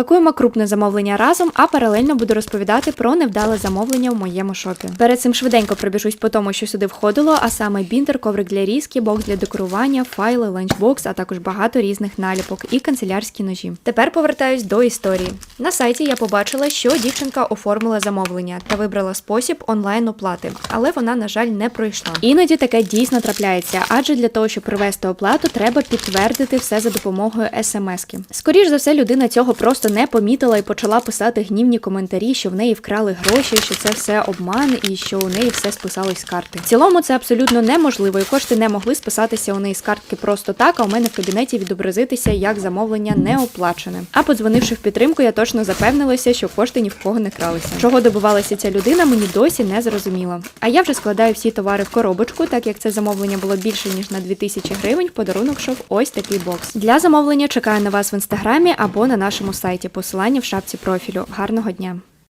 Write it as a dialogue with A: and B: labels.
A: Пакуємо крупне замовлення разом, а паралельно буду розповідати про невдале замовлення в моєму шопі. Перед цим швиденько пробіжусь по тому, що сюди входило, а саме бінтер, коврик для різки, бокс для декорування, файли, ланчбокс, а також багато різних наліпок і канцелярські ножі. Тепер повертаюсь до історії. На сайті я побачила, що дівчинка оформила замовлення та вибрала спосіб онлайн оплати, але вона, на жаль, не пройшла. Іноді таке дійсно трапляється, адже для того, щоб провести оплату, треба підтвердити все за допомогою смс-ки. Скоріш за все, людина цього просто не помітила і почала писати гнівні коментарі, що в неї вкрали гроші, що це все обман і що у неї все списалось з карти. В цілому це абсолютно неможливо, і кошти не могли списатися у неї з картки просто так, а у мене в кабінеті відобразитися як замовлення не оплачене. А подзвонивши в підтримку, я точно запевнилася, що кошти ні в кого не кралися. Чого добивалася ця людина, мені досі не зрозуміло. А я вже складаю всі товари в коробочку, так як це замовлення було більше ніж на 2000 гривень. Подарунок йшов ось такий бокс. Для замовлення чекаю на вас в інстаграмі або на нашому сайті. Посилання в шапці профілю. Гарного дня!